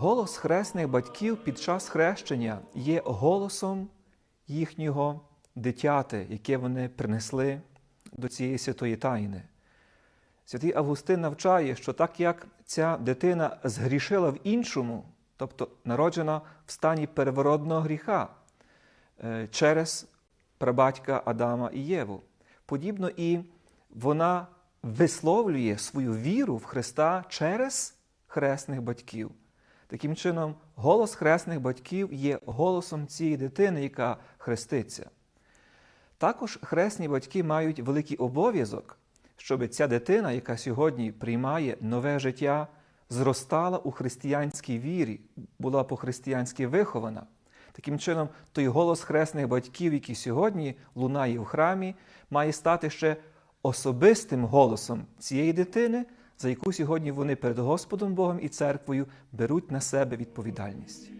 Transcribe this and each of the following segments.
Голос хресних батьків під час хрещення є голосом їхнього дитяти, яке вони принесли до цієї святої тайни. Святий Августин навчає, що так як ця дитина згрішила в іншому, тобто народжена в стані первородного гріха е, через прабатька Адама і Єву, подібно і вона висловлює свою віру в Христа через хресних батьків. Таким чином, голос хресних батьків є голосом цієї дитини, яка хреститься. Також хресні батьки мають великий обов'язок, щоб ця дитина, яка сьогодні приймає нове життя, зростала у християнській вірі, була по-християнськи вихована. Таким чином, той голос хресних батьків, який сьогодні лунає в храмі, має стати ще особистим голосом цієї дитини, за яку сьогодні вони перед Господом Богом і церквою беруть на себе відповідальність.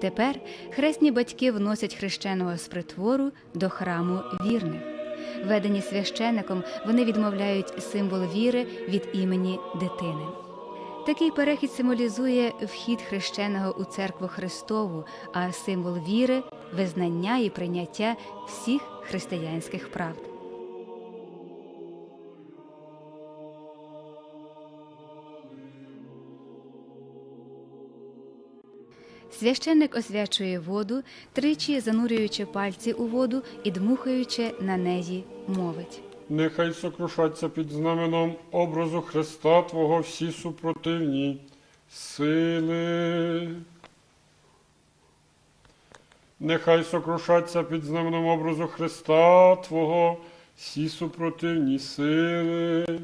Тепер хресні батьки вносять хрещеного з притвору до храму вірних. Ведені священиком, вони відмовляють символ віри від імені дитини. Такий перехід символізує вхід хрещеного у церкву Христову, а символ віри визнання і прийняття всіх християнських правд. Священник освячує воду, тричі занурюючи пальці у воду і дмухаючи на неї, мовить. Нехай сокрушаться під знаменом образу Христа Твого всі супротивні сили. Нехай сокрушаться під знаменом образу Христа Твого всі супротивні сили.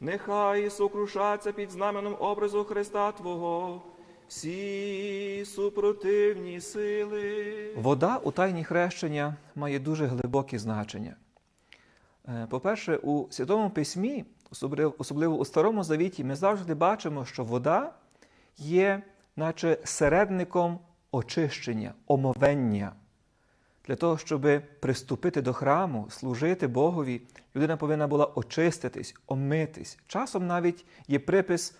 Нехай сокрушаться під знаменом образу Христа Твого всі супротивні сили. Вода у тайні хрещення має дуже глибоке значення. Е, По-перше, у Святому Письмі, особливо- у Старому Завіті, ми завжди бачимо, що вода є, наче середником очищення, омовення. Для того, щоб приступити до храму, служити Богові, людина повинна була очиститись, омитись. Часом навіть є припис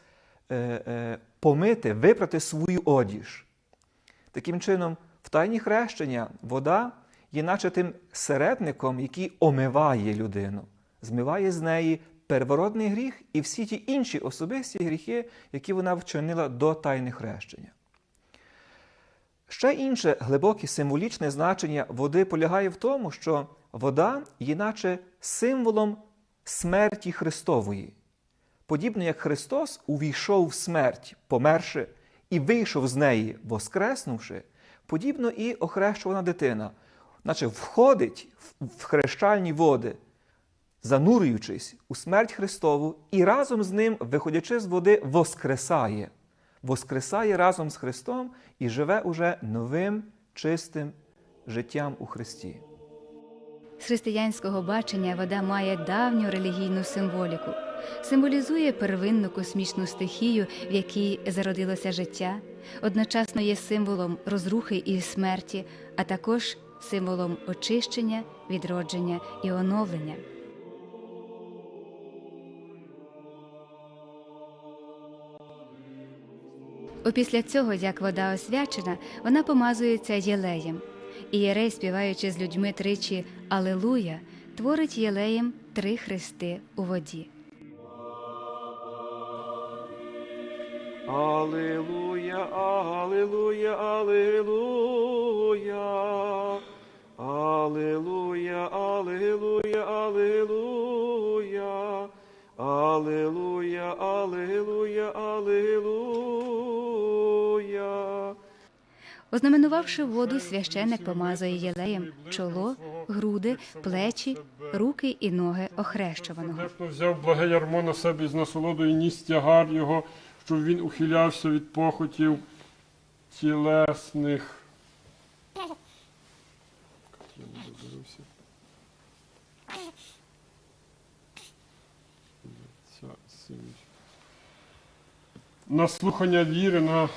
е, е, помити, випрати свою одіж. Таким чином, в тайні хрещення вода є наче тим середником, який омиває людину, змиває з неї первородний гріх і всі ті інші особисті гріхи, які вона вчинила до тайни хрещення. Ще інше глибоке символічне значення води полягає в тому, що вода є наче символом смерті Христової. Подібно як Христос увійшов в смерть, померши, і вийшов з неї, воскреснувши, подібно і охрещувана дитина, наче входить в- хрещальні води, занурюючись у смерть Христову, і разом з ним, виходячи з води, воскресає. Воскресає разом з Христом і живе уже новим, чистим життям у Христі. З християнського бачення вода має давню релігійну символіку, символізує первинну космічну стихію, в якій зародилося життя, одночасно є символом розрухи і смерті, а також символом очищення, відродження і оновлення. Опісля цього, як вода освячена, вона помазується єлеєм. Ієрей, співаючи з людьми тричі Алелуя, творить єлеєм три хрести у воді. Аллилуйя, аллилуйя, аллилуйя. Аллилуйя, аллилуйя, аллилуйя. Аллилуйя, аллилуйя, аллилуйя. Ознаменувавши воду, священик помазує єлеєм чоло, груди, плечі, руки і ноги охрещуваного. Взяв благе ярмо на себе з насолодою ніс тягар його, щоб він ухилявся від похотів тілесних. На слухання віри, на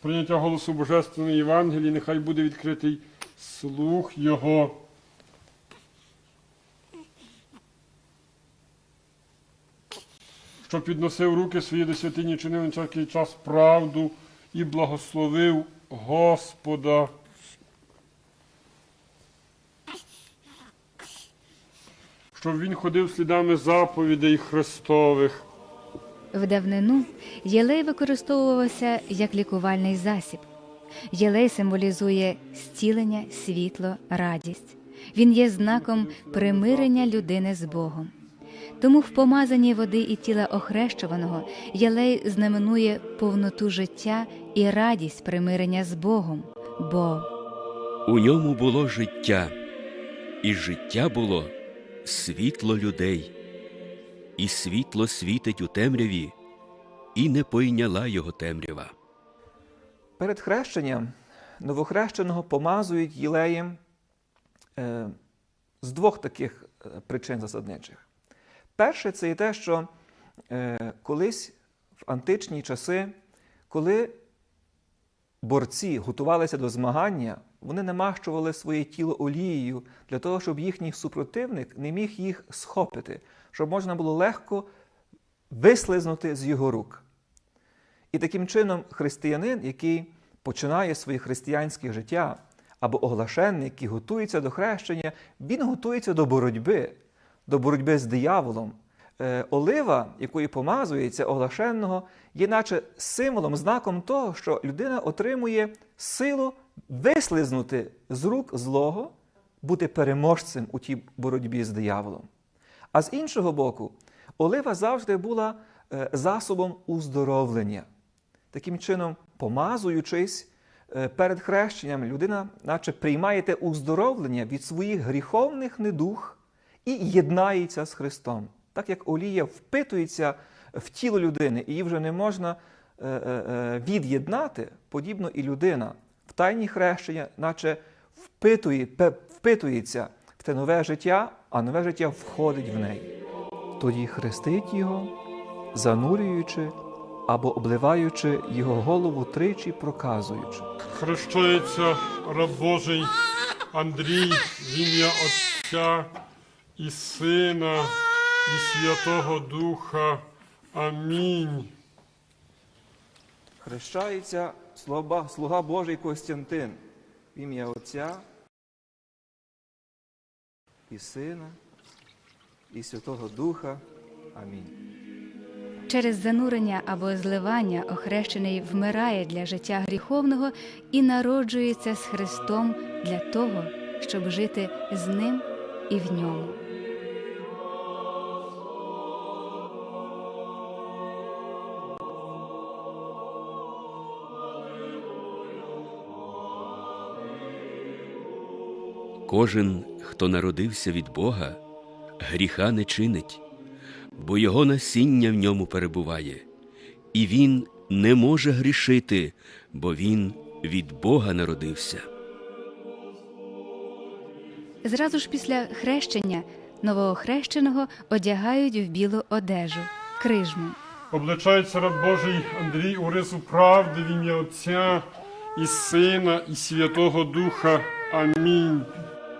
прийняття голосу Божественної Євангелії, нехай буде відкритий слух Його. Що підносив руки свої до святині, чинив на всякий час правду і благословив Господа. Щоб він ходив слідами заповідей Христових. В давнину єлей використовувався як лікувальний засіб. Єлей символізує зцілення, світло, радість. Він є знаком примирення людини з Богом. Тому в помазанні води і тіла охрещуваного єлей знаменує повноту життя і радість примирення з Богом, бо У ньому було життя, і життя було світло людей, і світло світить у темряві, і не пойняла його темрява. Перед хрещенням новохрещеного помазують єлеєм е, з двох таких е, причин засадничих. Перше, це є те, що е, колись в античні часи, коли борці готувалися до змагання, вони намащували своє тіло олією для того, щоб їхній супротивник не міг їх схопити, щоб можна було легко вислизнути з його рук. І таким чином християнин, який починає своє християнське життя, або оглашенник, який готується до хрещення, він готується до боротьби, до боротьби з дияволом. Е, Олива, якою помазується оглашенного, є наче символом, знаком того, що людина отримує силу вислизнути з рук злого, бути переможцем у тій боротьбі з дияволом. А з іншого боку, олива завжди була е, засобом уздоровлення. Таким чином, помазуючись е, перед хрещенням, людина, наче приймає те уздоровлення від своїх гріховних недух і єднається з Христом. Так як олія впитується в тіло людини, і її вже не можна е, е, е, від'єднати, подібно і людина в тайні хрещення, наче впитує, впитується в те нове життя, а нове життя входить в неї. Тоді хрестить його, занурюючи або обливаючи його голову тричі проказуючи. Хрещається раб Божий Андрій в ім'я Отця і Сина і Святого Духа. Амінь. Хрещається слуга, слуга Божий Костянтин в ім'я Отця і Сина і Святого Духа. Амінь. Через занурення або зливання охрещений вмирає для життя гріховного і народжується з Христом для того, щоб жити з ним і в ньому. Кожен, хто народився від Бога, гріха не чинить, бо його насіння в ньому перебуває, і він не може грішити, бо він від Бога народився. Зразу ж після хрещення новоохрещеного одягають в білу одежу крижму. Обличається раб Божий Андрій у рису правди в ім'я Отця і Сина і Святого Духа. Амінь.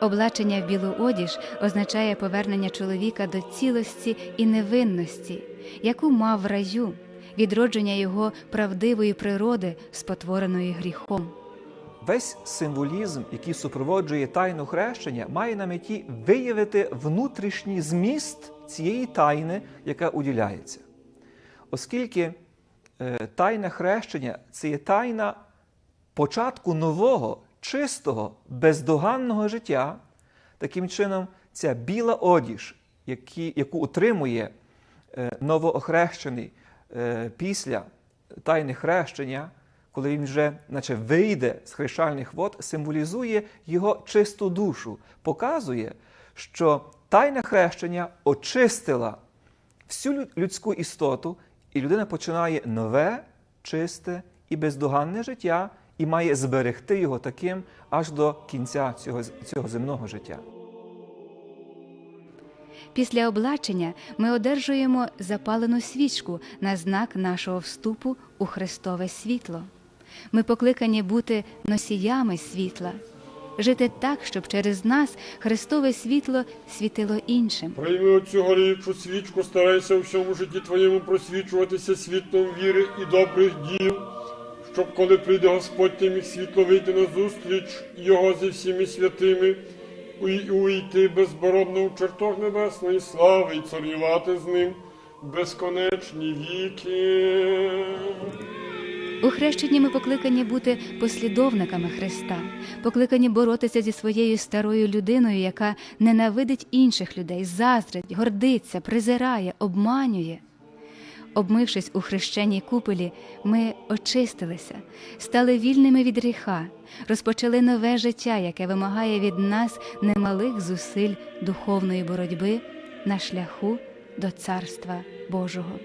Облачення в білу одіж означає повернення чоловіка до цілості і невинності, яку мав в раю, відродження його правдивої природи, спотвореної гріхом. Весь символізм, який супроводжує тайну хрещення, має на меті виявити внутрішній зміст цієї тайни, яка уділяється. Оскільки е, тайне хрещення це є тайна початку нового, чистого, бездоганного життя, таким чином ця біла одіж, які, яку отримує е, новоохрещений е, після тайни хрещення, коли він вже наче вийде з хрещальних вод, символізує його чисту душу, показує, що тайна хрещення очистила всю людську істоту, і людина починає нове, чисте і бездоганне життя і має зберегти його таким аж до кінця цього, цього земного життя. Після облачення ми одержуємо запалену свічку на знак нашого вступу у Христове світло. Ми покликані бути носіями світла. жити так, щоб через нас Христове світло світило іншим. Прийми оцю горючу свічку, старайся у всьому житті твоєму просвічуватися світлом віри і добрих діл, щоб коли прийде Господь, ти міг світло вийти на зустріч Його зі всіми святими, уйти безборонно у чертог небесної слави і царювати з ним безконечні віки. У хрещенні ми покликані бути послідовниками Христа, покликані боротися зі своєю старою людиною, яка ненавидить інших людей, заздрить, гордиться, презирає, обманює. Обмившись у хрещеній купелі, ми очистилися, стали вільними від гріха, розпочали нове життя, яке вимагає від нас немалих зусиль духовної боротьби на шляху до Царства Божого.